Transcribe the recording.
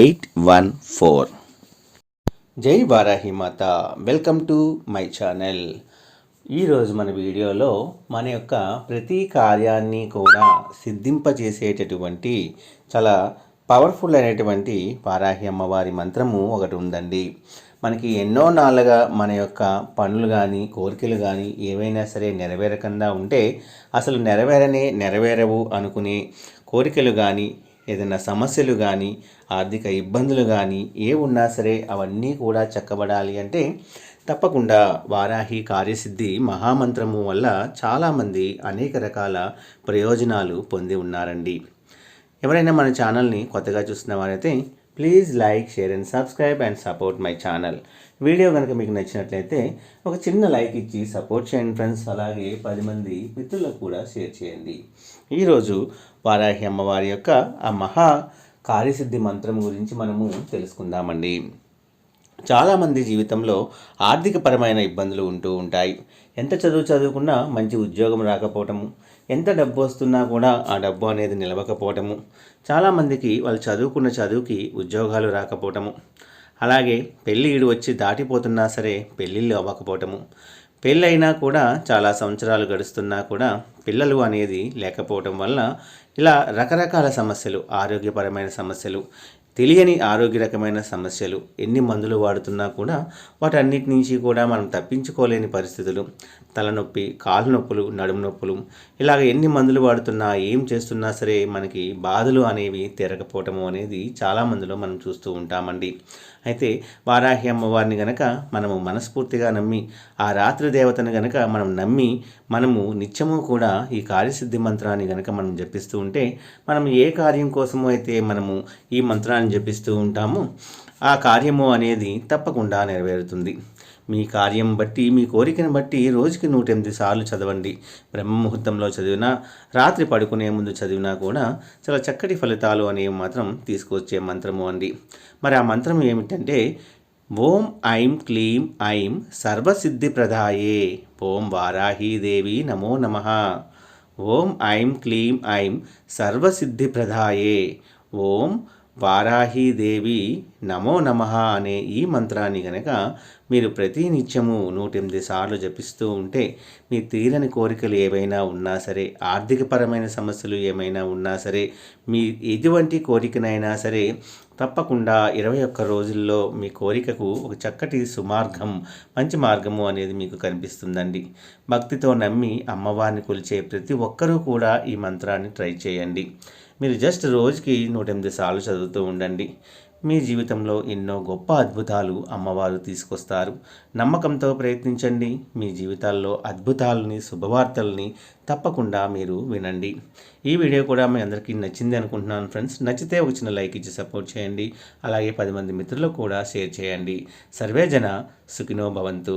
eight one four జై వారాహి మాత. Welcome to my channel ఈరోజు మన వీడియోలో మన యొక్క ప్రతి కార్యాన్ని కూడా సిద్ధింపజేసేటటువంటి చాలా పవర్ఫుల్ అయినటువంటి వారాహి అమ్మవారి మంత్రము ఒకటి ఉందండి. మనకి ఎన్నో నాళ్ళుగా మన యొక్క పనులు కానీ కోరికలు కానీ ఏవైనా సరే నెరవేరకుండా ఉంటే అసలు నెరవేరనే నెరవేరవు అనుకునే కోరికలు కానీ ఏదైనా సమస్యలు కానీ ఆర్థిక ఇబ్బందులు కానీ ఏ ఉన్నా సరే అవన్నీ కూడా చక్కబడాలి అంటే తప్పకుండా వారాహి కార్యసిద్ధి మహామంత్రము వల్ల చాలామంది అనేక రకాల ప్రయోజనాలు పొంది ఉన్నారండి. ఎవరైనా మన ఛానల్ని కొత్తగా చూస్తున్న వారైతే please like share and subscribe and support my channel video కనుక మీకు నచ్చినట్లయితే ఒక చిన్న లైక్ ఇచ్చి సపోర్ట్ చేయండి ఫ్రెండ్స్ అలాగే పది మంది మిత్రులకు కూడా షేర్ చేయండి. ఈరోజు వారాహి అమ్మవారి యొక్క ఆ మహా కార్యసిద్ధి మంత్రం గురించి మనము తెలుసుకుందామండి. చాలామంది జీవితంలో ఆర్థికపరమైన ఇబ్బందులు ఉంటూ ఉంటాయి. ఎంత చదువు చదువుకున్నా మంచి ఉద్యోగం రాకపోవటము ఎంత డబ్బు వస్తున్నా కూడా ఆ డబ్బు అనేది నిలవకపోవటము. చాలామందికి వాళ్ళు చదువుకున్న చదువుకి ఉద్యోగాలు రాకపోవటము. అలాగే పెళ్ళి ఈడు వచ్చి దాటిపోతున్నా సరే పెళ్ళిళ్ళు అవ్వకపోవటము. పెళ్ళైనా కూడా చాలా సంవత్సరాలు గడుస్తున్నా కూడా పిల్లలు అనేది లేకపోవటం వల్ల ఇలా రకరకాల సమస్యలు ఆరోగ్యపరమైన సమస్యలు తెలియని ఆరోగ్య రకమైన సమస్యలు ఎన్ని మందులు వాడుతున్నా కూడా వాటన్నిటి నుంచి కూడా మనం తప్పించుకోలేని పరిస్థితులు. తలనొప్పి కాలు నొప్పులు నడుము నొప్పులు ఇలాగ ఎన్ని మందులు వాడుతున్నా ఏం చేస్తున్నా సరే మనకి బాధలు అనేవి తీరకపోవటము అనేది చాలామందిలో మనం చూస్తూ ఉంటామండి. అయితే వారాహి అమ్మవారిని గనక మనము మనస్ఫూర్తిగా నమ్మి ఆ రాత్రి దేవతను గనక మనం నమ్మి మనము నిత్యము కూడా ఈ కార్యసిద్ధి మంత్రాన్ని గనక మనం జపిస్తూ ఉంటే మనం ఏ కార్యం కోసమో అయితే మనము ఈ మంత్రాన్ని జపిస్తూ ఉంటామో ఆ కార్యము అనేది తప్పకుండా నెరవేరుతుంది. మీ కార్యం బట్టి మీ కోరికను బట్టి రోజుకి నూట ఎనిమిది సార్లు చదవండి. బ్రహ్మ ముహూర్తంలో చదివినా రాత్రి పడుకునే ముందు చదివినా కూడా చాలా చక్కటి ఫలితాలు అనేవి మాత్రం తీసుకొచ్చే మంత్రము అండి. మరి ఆ మంత్రం ఏమిటంటే ఓం ఐం క్లీం ఐం సర్వసిద్ధి ప్రదాయే ఓం వారాహీదేవి నమో నమ. ఓం ఐం క్లీం ఐం సర్వసిద్ధి ప్రదాయే ఓం వారాహీదేవి నమో నమ అనే ఈ మంత్రాన్ని గనక మీరు ప్రతి నిత్యము నూట సార్లు జపిస్తూ ఉంటే మీ తీరని కోరికలు ఏవైనా ఉన్నా సరే ఆర్థికపరమైన సమస్యలు ఏమైనా ఉన్నా సరే మీ ఎటువంటి కోరికనైనా సరే తప్పకుండా ఇరవై ఒక్క రోజుల్లో మీ కోరికకు ఒక చక్కటి సుమార్గం మంచి మార్గము అనేది మీకు కనిపిస్తుందండి. భక్తితో నమ్మి అమ్మవారిని కొలిచే ప్రతి ఒక్కరూ కూడా ఈ మంత్రాన్ని ట్రై చేయండి. మీరు జస్ట్ రోజుకి నూట ఎనిమిది సార్లు చదువుతూ ఉండండి. మీ జీవితంలో ఎన్నో గొప్ప అద్భుతాలు అమ్మవారు తీసుకొస్తారు. నమ్మకంతో ప్రయత్నించండి. మీ జీవితాల్లో అద్భుతాలని శుభవార్తల్ని తప్పకుండా మీరు వినండి. ఈ వీడియో కూడా మీ అందరికీ నచ్చింది అనుకుంటున్నాను ఫ్రెండ్స్. నచ్చితే ఒక చిన్న లైక్ ఇచ్చి సపోర్ట్ చేయండి. అలాగే పది మంది మిత్రులకు కూడా షేర్ చేయండి. సర్వేజన సుఖినో భవంతు.